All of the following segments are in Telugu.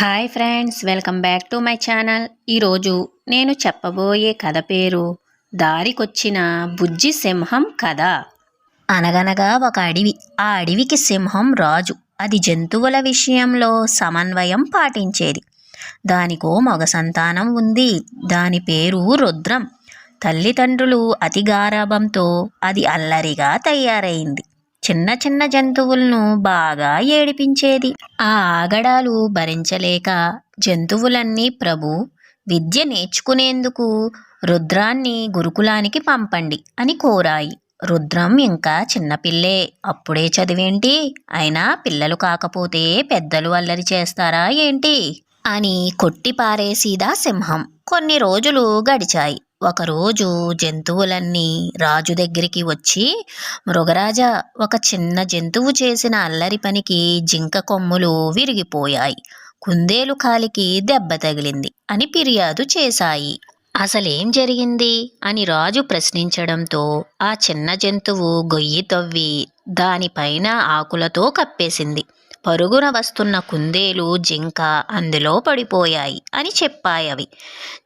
Hi friends welcome back to my channel. ఈరోజు నేను చెప్పబోయే కథ పేరు దారికొచ్చిన బుజ్జి సింహం కథ. అనగనగా ఒక అడవి ఆ అడవికి సింహం రాజు. అది జంతువుల విషయంలో సమన్వయం పాటించేది. దానికో మగ సంతానం ఉంది దాని పేరు రుద్రం. తల్లిదండ్రులు అతి గారాభంతో అది అల్లరిగా తయారైంది. చిన్న చిన్న జంతువులను బాగా ఏడిపించేది. ఆ ఆగడాలు భరించలేక జంతువులన్నీ ప్రభు విద్య నేర్చుకునేందుకు రుద్రాన్ని గురుకులానికి పంపండి అని కోరాయి. రుద్రం ఇంకా చిన్నపిల్లే అప్పుడే చదివేంటి? అయినా పిల్లలు కాకపోతే పెద్దలు అల్లరి చేస్తారా ఏంటి? అని కొట్టి పారేసిదా సింహం. కొన్ని రోజులు గడిచాయి. ఒకరోజు జంతువులన్నీ రాజు దగ్గరికి వచ్చి మృగరాజా ఒక చిన్న జంతువు చేసిన అల్లరి పనికి జింక కొమ్ములు విరిగిపోయాయి. కుందేలు కాలికి దెబ్బ తగిలింది అని ఫిర్యాదు చేశాయి. అసలేం జరిగింది? అని రాజు ప్రశ్నించడంతో ఆ చిన్న జంతువు గొయ్యి తవ్వి దానిపైన ఆకులతో కప్పేసింది. పరుగున వస్తున్న కుందేలు జింక అందులో పడిపోయాయి అని చెప్పాయవి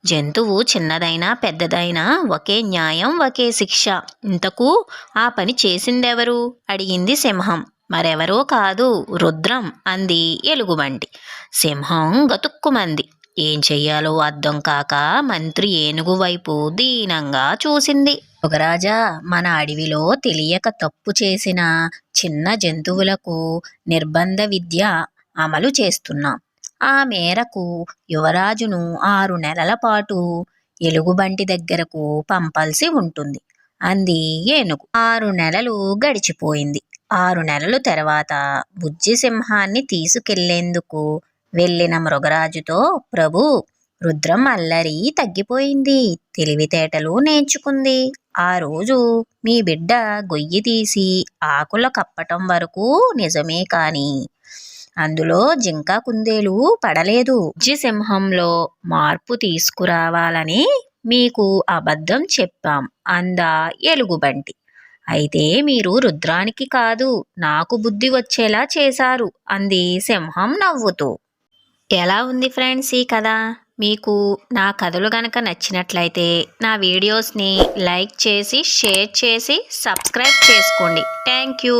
జంతువు చిన్నదైనా పెద్దదైనా ఒకే న్యాయం ఒకే శిక్ష. ఇంతకు ఆ పని చేసిందెవరు? అడిగింది సింహం. మరెవరో కాదు రుద్రం అంది ఎలుగుబంటి. సింహం గతుక్కుమంది. ఏం చెయ్యాలో అర్థం కాక మంత్రి ఏనుగు వైపు దీనంగా చూసింది. యుగరాజా మన అడవిలో తెలియక తప్పు చేసిన చిన్న జంతువులకు నిర్బంధ విద్య అమలు చేస్తున్నాం. ఆ మేరకు యువరాజును ఆరు నెలల పాటు ఎలుగుబంటి దగ్గరకు పంపాల్సి ఉంటుంది. అంది ఏనుగు. ఆరు నెలలు గడిచిపోయింది. ఆరు నెలలు తర్వాత బుజ్జిసింహాన్ని తీసుకెళ్ళేందుకు వెళ్ళిన మృగరాజుతో ప్రభు రుద్రం అల్లరి తగ్గిపోయింది. తెలివితేటలు నేర్చుకుంది. ఆ రోజు మీ బిడ్డ గొయ్యి తీసి ఆకుల కప్పటం వరకు నిజమే కాని అందులో జింక కుందేలు పడలేదు. సింహంలో మార్పు తీసుకురావాలని మీకు అబద్ధం చెప్పాం అందా ఎలుగుబంటి. అయితే మీరు రుద్రానికి కాదు నాకు బుద్ధి వచ్చేలా చేశారు అంది సింహం నవ్వుతూ. ఎలా ఉంది ఫ్రెండ్స్ ఈ కథ? మీకు నా కథలు కనుక నచ్చినట్లయితే నా వీడియోస్ని లైక్ చేసి షేర్ చేసి సబ్స్క్రైబ్ చేసుకోండి. Thank you.